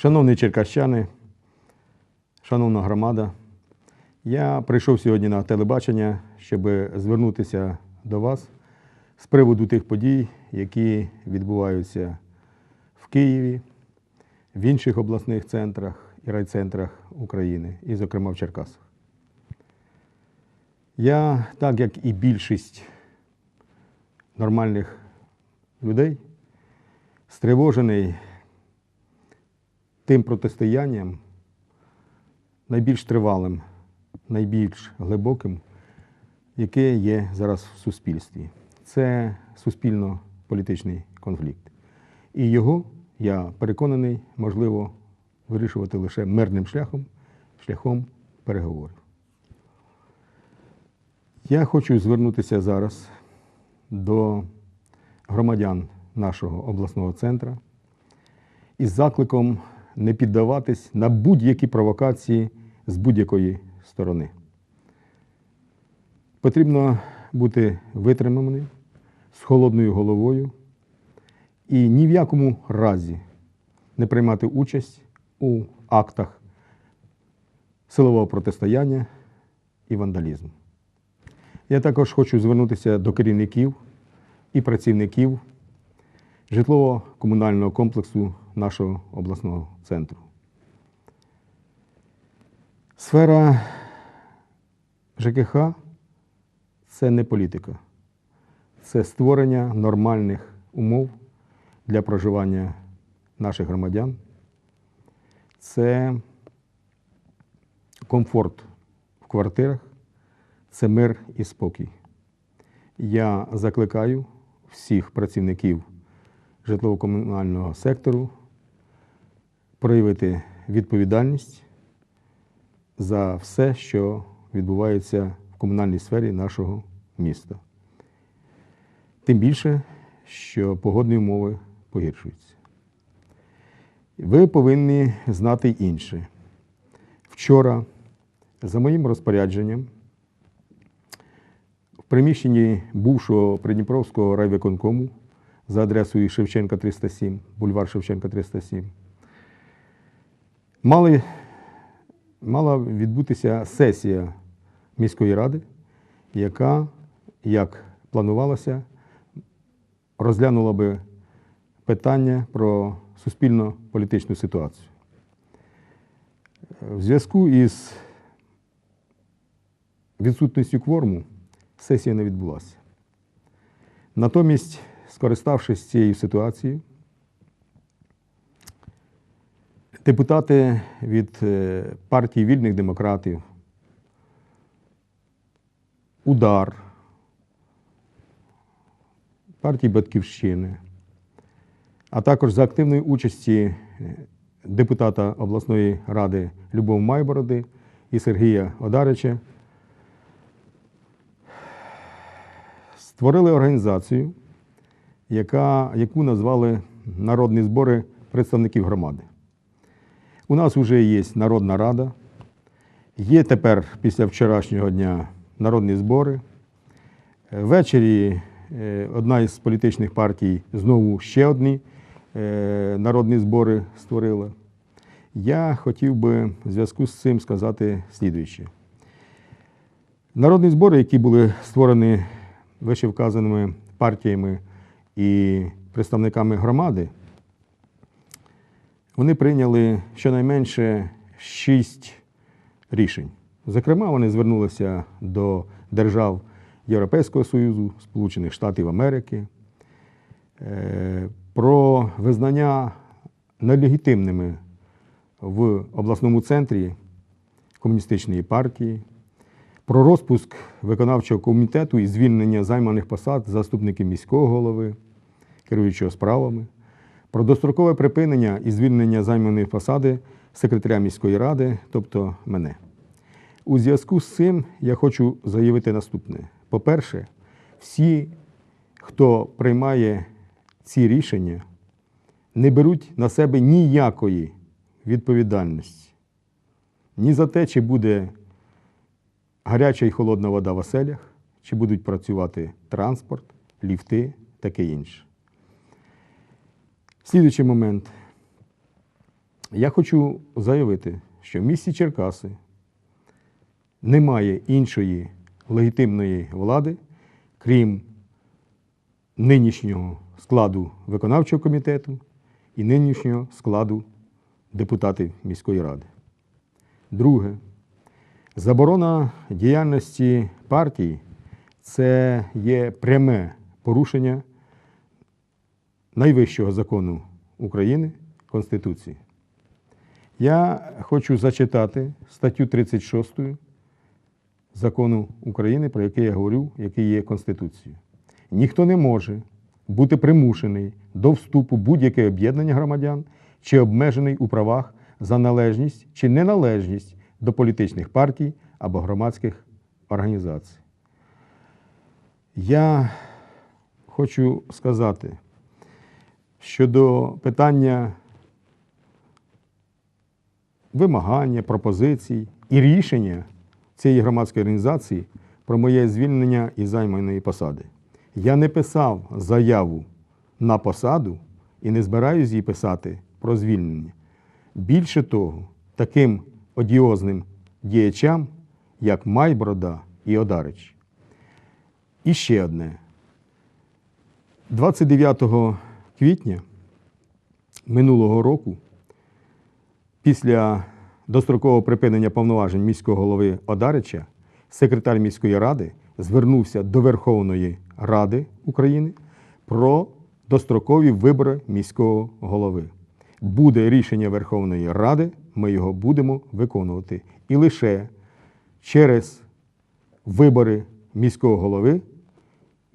Шановні черкащани, шановна громада, я прийшов сьогодні на телебачення, щоб звернутися до вас з приводу тих подій, які відбуваються в Києві, в інших обласних центрах і райцентрах України, і, зокрема, в Черкасах. Я, так як і більшість нормальних людей, стривожений тим протистоянням, найбільш тривалим, найбільш глибоким, яке є зараз в суспільстві. Це суспільно-політичний конфлікт. І його, я переконаний, можливо вирішувати лише мирним шляхом, шляхом переговорів. Я хочу звернутися зараз до громадян нашого обласного центру із закликом не піддаватись на будь-які провокації з будь-якої сторони. Потрібно бути витриманим, з холодною головою і ні в якому разі не приймати участь у актах силового протистояння і вандалізму. Я також хочу звернутися до керівників і працівників житлово-комунального комплексу нашого обласного центру. Сфера ЖКХ це не політика, це створення нормальних умов для проживання наших громадян, це комфорт в квартирах, це мир і спокій. Я закликаю всіх працівників житлово-комунального сектору проявити відповідальність за все, що відбувається в комунальній сфері нашого міста. Тим більше, що погодні умови погіршуються. Ви повинні знати інше. Вчора, за моїм розпорядженням, в приміщенні бувшого Придніпровського райвиконкому за адресою Шевченка 307, бульвар Шевченка 307, мали, мала відбутися сесія міської ради, яка, як планувалося, розглянула би питання про суспільно-політичну ситуацію. В зв'язку із відсутністю кворуму сесія не відбулася. Натомість, скориставшись цією ситуацією, депутати від е, партії вільних демократів, Удар, партії Батьківщини, а також за активної участі е, депутата обласної ради Любов Майбороди і Сергія Одарича. Створили організацію, яка, яку назвали Народні збори представників громади. У нас вже є Народна Рада, є тепер після вчорашнього дня народні збори. Ввечері е, одна із політичних партій знову ще одні е, народні збори створила. Я хотів би в зв'язку з цим сказати слідуюче. Народні збори, які були створені вищевказаними партіями і представниками громади, вони прийняли щонайменше шість рішень. Зокрема, вони звернулися до держав Європейського Союзу, Сполучених Штатів Америки е, про визнання нелегітимними в обласному центрі комуністичної партії, про розпуск виконавчого комітету і звільнення займаних посад заступників міського голови, керуючого справами, про дострокове припинення і звільнення займаної посади секретаря міської ради, тобто мене. У зв'язку з цим я хочу заявити наступне. По-перше, всі, хто приймає ці рішення, не беруть на себе ніякої відповідальності. Ні за те, чи буде гаряча і холодна вода в оселях, чи будуть працювати транспорт, ліфти, таке інше. Слідуючий момент. Я хочу заявити, що в місті Черкаси немає іншої легітимної влади, крім нинішнього складу виконавчого комітету і нинішнього складу депутатів міської ради. Друге, заборона діяльності партії це є пряме порушення найвищого закону України Конституції. Я хочу зачитати статтю 36 закону України, про який я говорю, який є Конституцією. Ніхто не може бути примушений до вступу будь-яке об'єднання громадян чи обмежений у правах за належність чи неналежність до політичних партій або громадських організацій. Я хочу сказати щодо питання вимагання, пропозицій і рішення цієї громадської організації про моє звільнення із займаної посади. Я не писав заяву на посаду і не збираюсь її писати про звільнення. Більше того, таким одіозним діячам, як Майборода і Одарич. І ще одне. 29 квітня минулого року, після дострокового припинення повноважень міського голови Одарича, секретар міської ради звернувся до Верховної Ради України про дострокові вибори міського голови. Буде рішення Верховної Ради, ми його будемо виконувати. І лише через вибори міського голови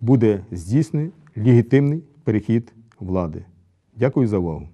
буде здійснений легітимний перехід влади. Дякую за увагу.